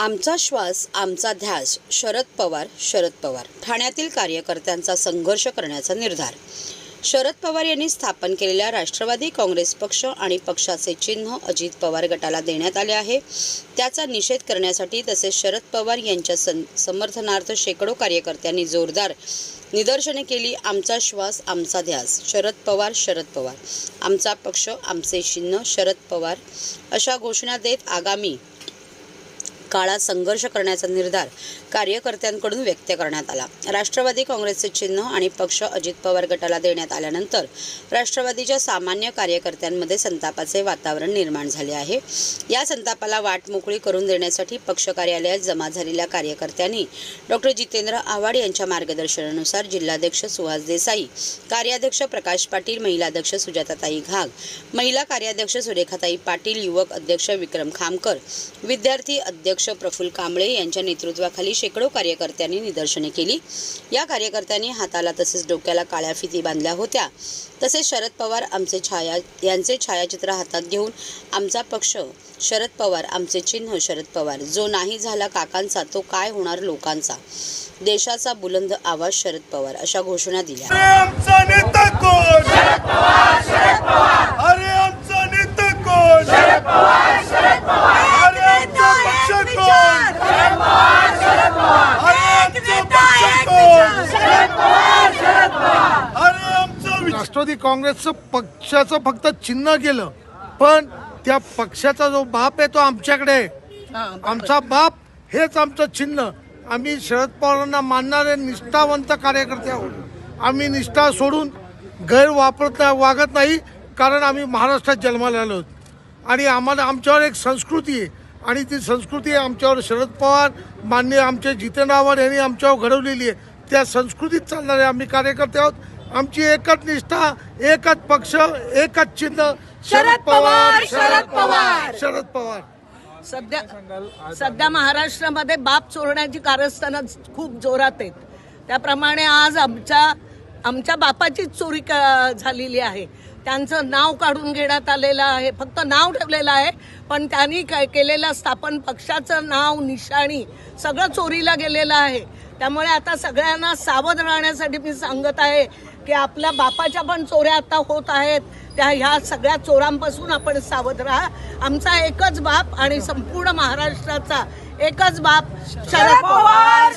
आमचा श्वास आमचा ध्यास शरद पवार शरद पवार. ठाण्यातील कार्यकर्त्यांचा संघर्ष करण्याचा निर्धार. शरद पवार यांनी स्थापन केलेल्या राष्ट्रवादी काँग्रेस पक्ष आणि पक्षाचे चिन्ह अजित पवार गटाला देण्यात आले आहे. त्याचा निषेध करण्यासाठी तसेच शरद पवार यांच्या सं समर्थनार्थ शेकडो कार्यकर्त्यांनी जोरदार निदर्शने केली. आमचा श्वास आमचा ध्यास शरद पवार शरद पवार. आमचा पक्ष आमचे चिन्ह शरद पवार अशा घोषणा देत आगामी काळात संघर्ष करण्याचा निर्धार कार्यकर्त्यांकडून व्यक्त करण्यात आला. राष्ट्रवादी काँग्रेसचे चिन्ह आणि पक्ष अजित पवार गटाला देण्यात आल्यानंतर राष्ट्रवादीच्या सामान्य कार्यकर्त्यांमध्ये संतापाचे वातावरण निर्माण झाले आहे. या संतापाला वाट मोकळी करून देण्यासाठी पक्ष कार्यालयात जमा झालेल्या कार्यकर्त्यांनी डॉक्टर जितेंद्र आव्हाड यांच्या मार्गदर्शनानुसार जिल्हाध्यक्ष सुहास देसाई कार्याध्यक्ष प्रकाश पाटील महिलाध्यक्ष सुजाताताई घाग महिला कार्याध्यक्ष सुरेखाताई पाटील युवक अध्यक्ष विक्रम खामकर विद्यार्थी अध्यक्ष प्रफुल्ल कांबळे यांच्या नेतृत्वाखाली शेकडो कार्यकर्त्यांनी निदर्शने केली. या कार्यकर्त्यांनी हाताला तसेच डोक्याला काळ्या फिती बांधल्या होत्या. तसेच शरद पवार आमचे छाया यांचे छायाचित्र हातात घेऊन आमचा पक्ष शरद पवार आमचे चिन्ह शरद पवार जो नाही झाला काकांचा तो काय होणार लोकांचा? देशाचा बुलंद आवाज शरद पवार अशा घोषणा दिल्या अरे आमचा नेता कोण शरद पवार शरद पवार अरे आमचा नेता कोण शरद पवार शरद पवार अरे आमचा पक्ष कोण शरद पवार शरद पवार अरे आमचा पक्ष कोण शरद पवार शरद पवार अरे आमचा राष्ट्रवादी काँग्रेसचं पक्षाचं फक्त चिन्ह गेलं. पण त्या पक्षाचा जो बाप आहे तो आमच्याकडे आहे. आमचा बाप हेच आमचं चिन्ह. आम्ही शरद पवारांना मानणारे निष्ठावंत कार्यकर्ते आहोत. आम्ही निष्ठा सोडून गैर वापरत वागत नाही कारण आम्ही महाराष्ट्रात जन्माला आलो आणि आम्हाला आमच्यावर एक संस्कृती आहे. आणि ती संस्कृती आमच्यावर शरद पवार मान्य आमचे जितेंद्र आव्हाड यांनी आमच्यावर घडवलेली आहे. त्या संस्कृतीत चालणारे आम्ही कार्यकर्ते आहोत. आमची एकच निष्ठा एकच पक्ष एकच चिन्ह. शरद पवार, शरद पवार. शरद पवार. सध्या सध्या महाराष्ट्रामध्ये बाप चोरण्याची कारस्थानं खूप जोरात आहेत. त्याप्रमाणे आज आमच्या आमच्या बापाचीच चोरी क- झालेली आहे. त्यांचं नाव काढून घेण्यात आलेलं आहे. फक्त नाव ठेवलेलं आहे पण त्यांनी काय केलेलं स्थापन पक्षाचं नाव निशाणी सगळं चोरीला गेलेलं आहे. त्यामुळे आता सगळ्यांना सावध राहण्यासाठी मी सांगत आहे की आपल्या बापाच्या पण चोऱ्या आता होत आहेत. त्या ह्या सगळ्या चोरांपासून आपण सावध राहा. आमचा एकच बाप आणि संपूर्ण महाराष्ट्राचा एकच बाप शरद पवार.